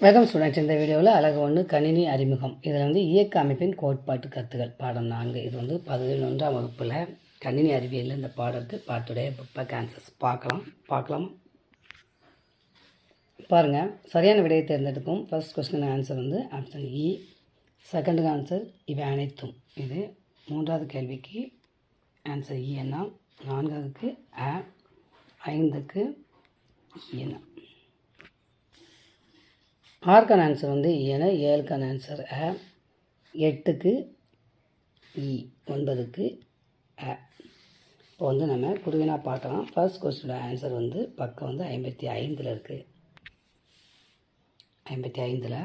வணக்கம் ஸ்டூடெண்ட்ஸ். இந்த வீடியோவில் அழகு ஒன்று கணினி அறிமுகம். இதில் வந்து இயக்க அமைப்பின் கோட்பாட்டு கருத்துக்கள் பாடம் நான்கு. இது வந்து பதினொன்றாம் வகுப்பில் கணினி அறிவியலில் இந்த பாடத்து பாட்டுடைய புக் ஆன்சர்ஸ் பார்க்கலாம். பார்க்கலாம். பாருங்கள் சரியான விடையை தேர்ந்தெடுக்கும். ஃபர்ஸ்ட் கொஸ்டின் ஆன்சர் வந்து ஆப்ஷன் இ செகண்டுக்கு ஆன்சர் இவை அனைத்தும். இது மூன்றாவது கேள்விக்கு ஆன்சர் இ என்ன நான்காவதுக்கு அ ஐந்துக்கு e என்ன ஆறுக்கான ஆன்சர் வந்து ஏன்னா ஏழுக்கான ஆன்சர் அ எட்டுக்கு இ ஒன்பதுக்கு அ இப்போ வந்து நம்ம குருவினா பார்க்கலாம். ஃபர்ஸ்ட் கொஸ்டினோட ஆன்சர் வந்து பக்கம் வந்து ஐம்பத்தி ஐந்தில் இருக்குது ஐம்பத்தி ஐந்தில்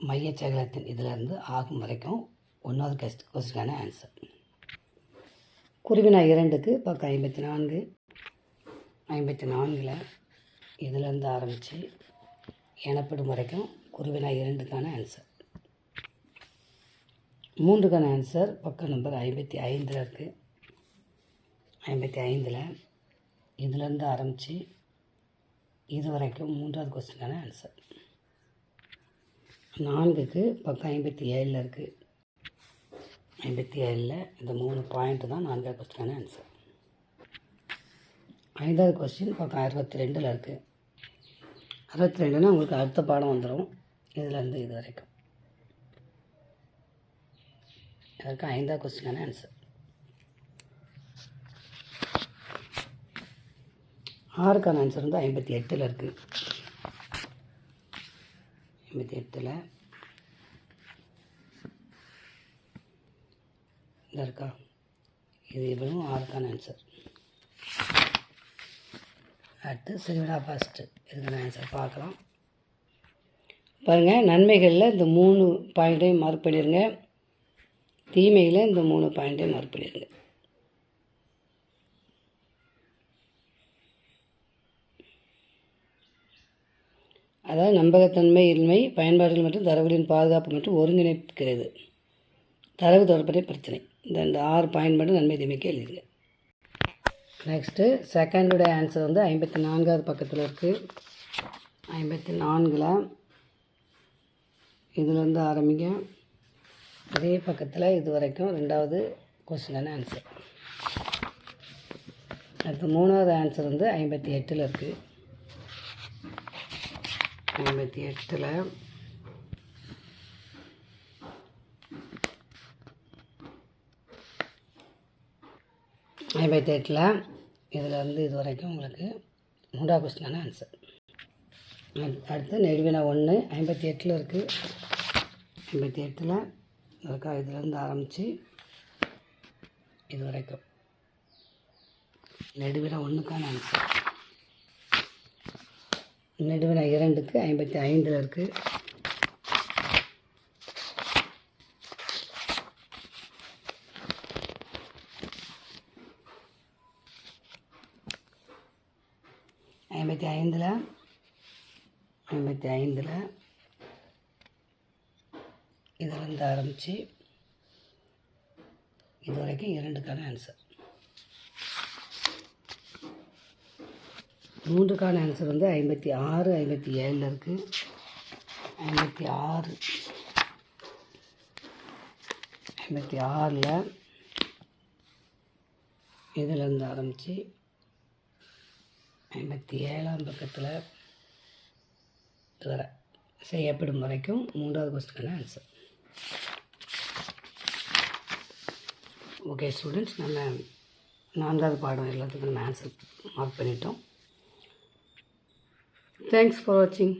மையச்சகலத்தின் இதிலிருந்து ஆகும் வரைக்கும் ஒன்றாவது கஸ்ட் கொஸ்டினான ஆன்சர் குருவினா இரண்டுக்கு பக்கம் ஐம்பத்தி நான்கு ஐம்பத்தி நான்கில் இதிலேருந்து ஆரம்பித்து எனப்படும் வரைக்கும் குருவினா இரண்டுக்கான ஆன்சர் மூன்றுக்கான ஆன்சர் பக்கம் நம்பர் ஐம்பத்தி ஐந்தில் இருக்குது ஐம்பத்தி ஐந்தில் இதுலேருந்து ஆரம்பித்து இது வரைக்கும் மூன்றாவது கொஸ்டினுக்கான ஆன்சர் நான்குக்கு பக்கம் ஐம்பத்தி ஏழில் இருக்குது ஐம்பத்தி ஏழில் இந்த மூணு பாயிண்ட்டு தான் நான்காவது கொஸ்டினுக்கான ஆன்சர் ஐந்தாவது கொஸ்டின் பக்கம் அறுபத்தி ரெண்டில் இருக்குது அறுபத்தி ரெண்டுனா உங்களுக்கு அடுத்த பாடம் வந்துடும் இதுலேருந்து இது வரைக்கும். இதற்கு ஐந்தாவது கொஸ்டினான ஆன்சர் ஆறுக்கான ஆன்சர் வந்து ஐம்பத்தி எட்டில் இருக்குது ஐம்பத்தி எட்டில். இதற்கா இருக்கா. இது இவ்வளவும் ஆறுக்கான ஆன்சர் அடுத்து சிறுவிடா ஃபஸ்ட்டு இதுக்கான ஆன்சர் பார்க்கலாம். பாருங்கள் நன்மைகளில் இந்த மூணு பாயிண்ட்டையும் மார்க் பண்ணிடுங்க தீமையில் இந்த மூணு பாயிண்ட்டையும் மார்க் பண்ணிடுங்க அதாவது நம்பகத்தன்மை இன்மை பயன்பாடுகள் மற்றும் தரவுகளின் பாதுகாப்பு மற்றும் ஒருங்கிணைக்கிறது. தரவு தொடர்புடைய பிரச்சனை. இந்த இந்த ஆறு பாயிண்ட் மட்டும் நன்மை தீமைக்கு எழுதுங்க நெக்ஸ்ட்டு செகண்டுடைய ஆன்சர் வந்து ஐம்பத்தி நான்காவது பக்கத்தில் இருக்குது ஐம்பத்தி நான்கில் இதுலேருந்து ஆரம்பிங்க. அதே பக்கத்தில் இது வரைக்கும் ரெண்டாவது கொஸ்டினான ஆன்சர் அடுத்து மூணாவது ஆன்சர் வந்து ஐம்பத்தி எட்டில் இருக்குது ஐம்பத்தி எட்டில் ஐம்பத்தி எட்டில் இதில் வந்து இது வரைக்கும் உங்களுக்கு மூன்றாவது கொஸ்டினான ஆன்சர் அடுத்து நெடுவினா ஒன்று ஐம்பத்தி எட்டில் இருக்குது ஐம்பத்தி எட்டில் இருக்கா? இதுலேருந்து ஆரம்பித்து இது வரைக்கும். நெடுவினா ஒன்றுக்கான ஆன்சர் நெடுவினா இரண்டுக்கு ஐம்பத்தி ஐந்தில் இருக்குது ஐம்பத்தி ஐந்தில் ஐம்பத்தி ஐந்தில் இதிலிருந்து ஆரம்பித்து இது வரைக்கும் இரண்டுக்கான ஆன்சர் மூன்றுக்கான ஆன்சர் வந்து ஐம்பத்தி ஆறு ஐம்பத்தி ஏழில் இருக்குது ஐம்பத்தி ஆறு ஐம்பத்தி ஆறில் இதிலிருந்து ஆரம்பித்து ஐம்பத்தி ஏழாம் பக்கத்தில் வர செய்யப்படும் வரைக்கும் மூன்றாவது கொஸ்டினுக்கான ஆன்சர் ஓகே ஸ்டூடெண்ட்ஸ் நம்ம நான்காவது பாடம் எல்லாத்துக்கும் நம்ம ஆன்சர் மார்க் பண்ணிட்டோம். தேங்க்ஸ் ஃபார் வாட்சிங்